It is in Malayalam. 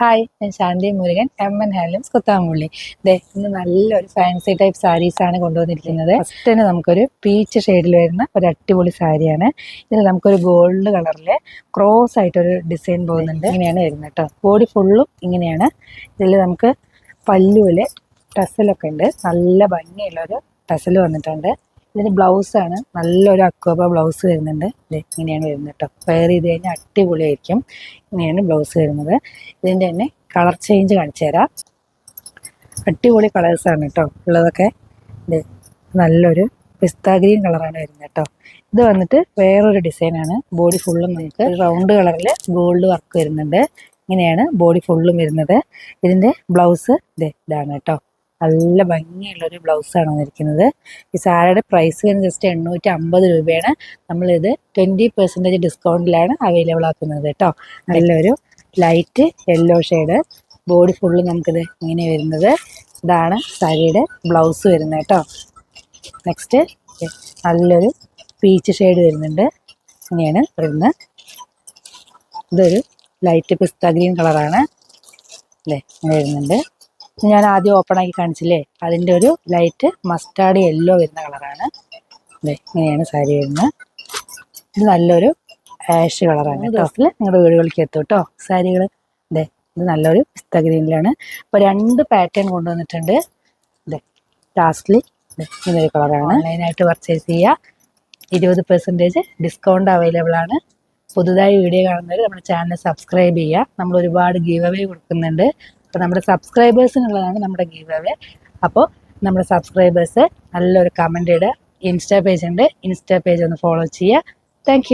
ഹായ് ഞാൻ Shanthi Murugan M N handlooms Kuthampully. ദേ ഇന്ന് നല്ലൊരു ഫാൻസി ടൈപ്പ് സാരീസ് ആണ് കൊണ്ടുവന്നിരിക്കുന്നത്. ഫസ്റ്റ് തന്നെ നമുക്കൊരു പീച്ച് ഷെയ്ഡിൽ വരുന്ന ഒരു അടിപൊളി സാരിയാണ് ഇതിൽ നമുക്കൊരു ഗോൾഡ് കളറിൽ ക്രോസ് ആയിട്ടൊരു ഡിസൈൻ പോകുന്നുണ്ട്. ഇങ്ങനെയാണ് വരുന്നത് കേട്ടോ ബോഡി ഫുള്ളും ഇങ്ങനെയാണ്. ഇതിൽ നമുക്ക് പല്ലുവിൽ ടസലൊക്കെ ഉണ്ട്. നല്ല ഭംഗിയുള്ളൊരു ടസൽ വന്നിട്ടുണ്ട്. ഇതിന് ബ്ലൗസാണ്. നല്ലൊരു അക്വബ ബ്ലൗസ് വരുന്നുണ്ട്. ഇങ്ങനെയാണ് വരുന്നത് കേട്ടോ. വെയർ ചെയ്ത് കഴിഞ്ഞാൽ അടിപൊളിയായിരിക്കും. ഇങ്ങനെയാണ് ബ്ലൗസ് വരുന്നത്. ഇതിന്റെ തന്നെ കളർ ചേഞ്ച് കാണിച്ചു തരാം. അടിപൊളി കളേഴ്സാണ് കേട്ടോ ഉള്ളതൊക്കെ. ഇത് നല്ലൊരു പിസ്ത ഗ്രീൻ കളറാണ് വരുന്നത് കേട്ടോ. ഇത് വന്നിട്ട് വേറൊരു ഡിസൈനാണ്. ബോഡി ഫുള്ളും നമുക്ക് റൗണ്ട് കളറിൽ ഗോൾഡ് വർക്ക് വരുന്നുണ്ട്. ഇങ്ങനെയാണ് ബോഡി ഫുള്ളും വരുന്നത്. ഇതിന്റെ ബ്ലൗസ് ഇത് ഇതാണ് കേട്ടോ. നല്ല ഭംഗിയുള്ളൊരു ബ്ലൗസാണ് വന്നിരിക്കുന്നത്. ഈ സാരിയുടെ പ്രൈസ് ജസ്റ്റ് എണ്ണൂറ്റി അമ്പത് രൂപയാണ്. നമ്മളിത് ട്വന്റി പെർസെന്റേജ് ഡിസ്കൗണ്ടിലാണ് അവൈലബിൾ ആക്കുന്നത് കേട്ടോ. നല്ലൊരു light yellow shade body full നമുക്കിത് ഇങ്ങനെ വരുന്നത്. ഇതാണ് സാരിയുടെ ബ്ലൗസ് വരുന്നത് കേട്ടോ. നെക്സ്റ്റ് നല്ലൊരു പീച്ച് ഷെയ്ഡ് വരുന്നുണ്ട്. ഇങ്ങനെയാണ് വരുന്നത്. ഇതൊരു ലൈറ്റ് പിസ്ത ഗ്രീൻ കളറാണ് അല്ലേ വരുന്നുണ്ട്. ഞാൻ ആദ്യം ഓപ്പൺ ആക്കി കാണിച്ചില്ലേ? അതിന്റെ ഒരു ലൈറ്റ് മസ്റ്റാർഡ് യെല്ലോ വരുന്ന കളറാണ് അതെ ഇങ്ങനെയാണ് സാരി വരുന്നത് ഇത് നല്ലൊരു ആഷ് കളറാണ് ടോപ്പിൽ നിങ്ങളുടെ വീടുകളിലേക്ക് എത്തും കേട്ടോ സാരികൾ അതെ ഇത് നല്ലൊരു പിസ്ത ഗ്രീനിലാണ്. അപ്പോൾ രണ്ട് പാറ്റേൺ കൊണ്ടുവന്നിട്ടുണ്ട്. അതെ ലാസ്റ്റ്ലി ഇങ്ങനൊരു കളറാണ് ഓൺലൈനായിട്ട് പർച്ചേസ് ചെയ്യുക ഇരുപത് പെർസെന്റേജ് ഡിസ്കൗണ്ട് അവൈലബിൾ ആണ്. പുതുതായി വീഡിയോ കാണുന്നവർ നമ്മുടെ ചാനൽ സബ്സ്ക്രൈബ് ചെയ്യുക നമ്മൾ ഒരുപാട് ഗീവ് അവേ കൊടുക്കുന്നുണ്ട്. അപ്പോൾ നമ്മുടെ സബ്സ്ക്രൈബേഴ്സിനുള്ളതാണ് നമ്മുടെ ഗീവ് അവേ അപ്പോൾ നമ്മുടെ സബ്സ്ക്രൈബേഴ്സ് നല്ലൊരു കമന്റ് ഇടുക. ഇൻസ്റ്റാ പേജ് ഉണ്ട്. ഇൻസ്റ്റാ പേജ് ഒന്ന് ഫോളോ ചെയ്യുക. താങ്ക്